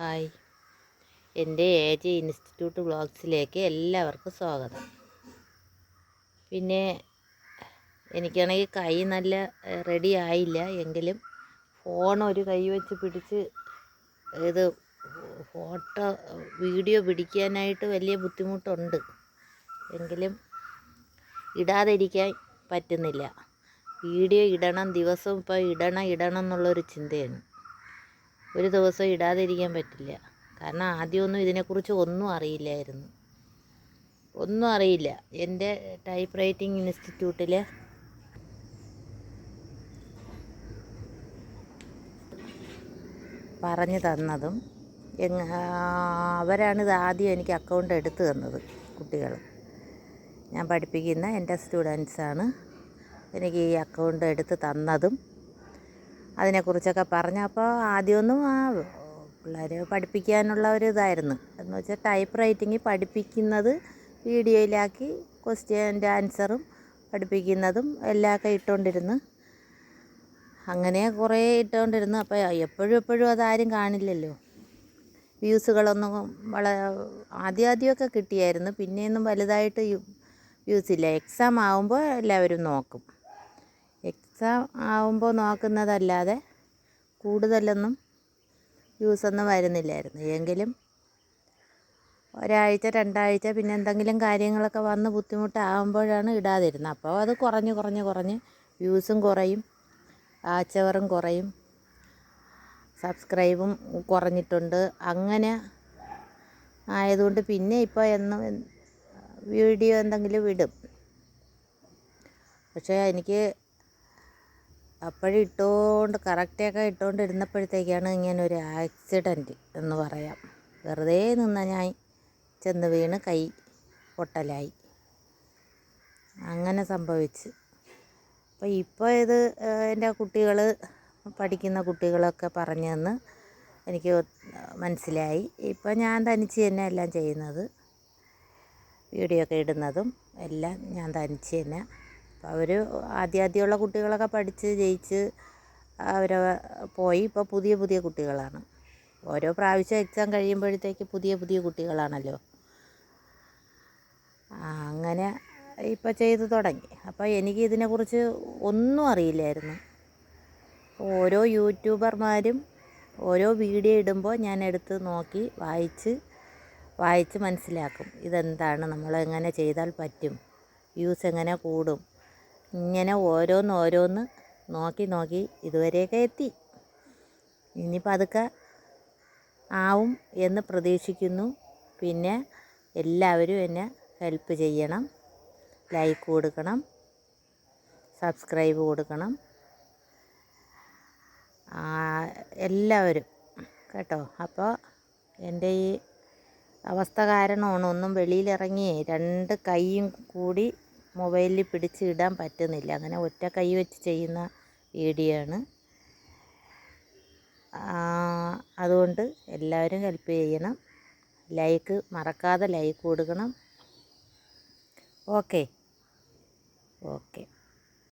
Hi. എന്റെ A J institute വ്ളോഗ്സിലേക്ക് എല്ലാവർക്കും സ്വാഗതം. പിന്നെ എനിക്കാണെങ്കിൽ കൈ നല്ല റെഡി ആയില്ല. എങ്കിലും ഫോൺ ഒരു കൈ വെച്ച് പിടിച്ച് ഇത് ഫോട്ടോ വീഡിയോ പിടിക്കാനായിട്ട് വലിയ ബുദ്ധിമുട്ടുണ്ട്. എങ്കിലും ഇടാതിരിക്കാൻ പറ്റുന്നില്ല. വീഡിയോ ഇടണം ദിവസവും ഇപ്പോൾ ഇടണം ഇടണം എന്നുള്ളൊരു ചിന്തയാണ്. ഒരു ദിവസം ഇടാതിരിക്കാൻ പറ്റില്ല. കാരണം ആദ്യമൊന്നും ഇതിനെക്കുറിച്ച് ഒന്നും അറിയില്ലായിരുന്നു. ഒന്നും അറിയില്ല. എന്റെ ടൈപ്പ് റൈറ്റിംഗ് ഇൻസ്റ്റിറ്റ്യൂട്ടിൽ പറഞ്ഞു തന്നതും അവരാണ് ഇത് ആദ്യം എനിക്ക് അക്കൗണ്ട് എടുത്തു തന്നത് കുട്ടികൾ. ഞാൻ പഠിപ്പിക്കുന്ന എന്റെ സ്റ്റുഡൻസാണ് എനിക്ക് ഈ അക്കൗണ്ട് എടുത്ത് തന്നതും അതിനെക്കുറിച്ചൊക്കെ പറഞ്ഞപ്പോൾ ആദ്യമൊന്നും ആ പിള്ളേരെ പഠിപ്പിക്കാനുള്ള ഒരു ഇതായിരുന്നു. എന്ന് വെച്ചാൽ ടൈപ്പ് റൈറ്റിംഗ് പഠിപ്പിക്കുന്നത് വീഡിയോയിലാക്കി ക്വസ്റ്റ്യന്റെ ആൻസറും പഠിപ്പിക്കുന്നതും എല്ലാമൊക്കെ ഇട്ടുകൊണ്ടിരുന്ന്. അങ്ങനെ കുറേ ഇട്ടുകൊണ്ടിരുന്നു. അപ്പോൾ എപ്പോഴും എപ്പോഴും അതാരും കാണില്ലല്ലോ. വ്യൂസുകളൊന്നും വളരെ ആദ്യം ആദ്യമൊക്കെ കിട്ടിയായിരുന്നു. പിന്നെയൊന്നും വലുതായിട്ട് വ്യൂസ് ഇല്ല. എക്സാം ആകുമ്പോൾ എല്ലാവരും നോക്കും. ആവുമ്പോൾ നോക്കുന്നതല്ലാതെ കൂടുതലൊന്നും യൂസൊന്നും വരുന്നില്ലായിരുന്നു. എങ്കിലും ഒരാഴ്ച രണ്ടാഴ്ച പിന്നെ എന്തെങ്കിലും കാര്യങ്ങളൊക്കെ വന്ന് ബുദ്ധിമുട്ടാകുമ്പോഴാണ് ഇടാതിരുന്നത്. അപ്പോൾ അത് കുറഞ്ഞ് കുറഞ്ഞ് കുറഞ്ഞ് വ്യൂസും കുറയും ആച്ചവറും കുറയും സബ്സ്ക്രൈബും കുറഞ്ഞിട്ടുണ്ട്. അങ്ങനെ ആയതുകൊണ്ട് പിന്നെ ഇപ്പോൾ എന്നും വീഡിയോ എന്തെങ്കിലും വിടും പക്ഷേ എനിക്ക് അപ്പോഴും ഇട്ടുകൊണ്ട് കറക്റ്റൊക്കെ ഇട്ടുകൊണ്ടിരുന്നപ്പോഴത്തേക്കാണ് ഇങ്ങനെ ഒരു ആക്സിഡന്റ് എന്ന് പറയാം. വെറുതെ നിന്ന ഞാൻ ചെന്ന് വീണ് കൈ പൊട്ടലായി. അങ്ങനെ സംഭവിച്ച്. അപ്പോൾ ഇപ്പോൾ ഇത് എന്റെ കുട്ടികൾ പഠിക്കുന്ന കുട്ടികളൊക്കെ പറഞ്ഞു തന്ന് എനിക്ക് മനസ്സിലായി. ഇപ്പോൾ ഞാൻ തനിച്ച് തന്നെ എല്ലാം ചെയ്യുന്നത്. വീഡിയോ ഒക്കെ ഇടുന്നതും എല്ലാം ഞാൻ തനിച്ച് തന്നെ അപ്പോൾ അവർ ആദ്യാദ്യമുള്ള കുട്ടികളൊക്കെ പഠിച്ച് ജയിച്ച് അവർ പോയി. ഇപ്പോൾ പുതിയ പുതിയ കുട്ടികളാണ്. ഓരോ പ്രാവശ്യം എക്സാം കഴിയുമ്പോഴത്തേക്ക് പുതിയ പുതിയ കുട്ടികളാണല്ലോ. അങ്ങനെ ഇപ്പോൾ ചെയ്തു തുടങ്ങി. അപ്പോൾ എനിക്ക് ഇതിനെക്കുറിച്ച് ഒന്നും അറിയില്ലായിരുന്നു. ഓരോ യൂട്യൂബർമാരും ഓരോ വീഡിയോ ഇടുമ്പോൾ ഞാൻ എടുത്ത് നോക്കി വായിച്ച് വായിച്ച് മനസ്സിലാക്കും. ഇതെന്താണ്? നമ്മൾ എങ്ങനെ ചെയ്താൽ പറ്റും? വ്യൂസ് എങ്ങനെ കൂടും? ഇങ്ങനെ ഓരോന്ന് ഓരോന്ന് നോക്കി നോക്കി ഇതുവരെയൊക്കെ എത്തി. ഇനി പതുക്കെ ആവും എന്ന് പ്രതീക്ഷിക്കുന്നു. പിന്നെ എല്ലാവരും എന്നെ ഹെൽപ്പ് ചെയ്യണം ലൈക്ക് കൊടുക്കണം സബ്സ്ക്രൈബ് കൊടുക്കണം. എല്ലാവരും കേട്ടോ. അപ്പോൾ എന്റെ ഈ അവസ്ഥ കാരണമാണ് ഒന്നും വെളിയിലിറങ്ങി രണ്ട് കൈയും കൂടി മൊബൈലിൽ പിടിച്ച് ഇടാൻ പറ്റുന്നില്ല. അങ്ങനെ ഒറ്റ കൈ വെച്ച് ചെയ്യുന്ന വീഡിയോ ആണ് അതുകൊണ്ട് എല്ലാവരും ഹെൽപ്പ് ചെയ്യണം. ലൈക്ക് മറക്കാതെ ലൈക്ക് കൊടുക്കണം. ഓക്കെ. ഓക്കെ.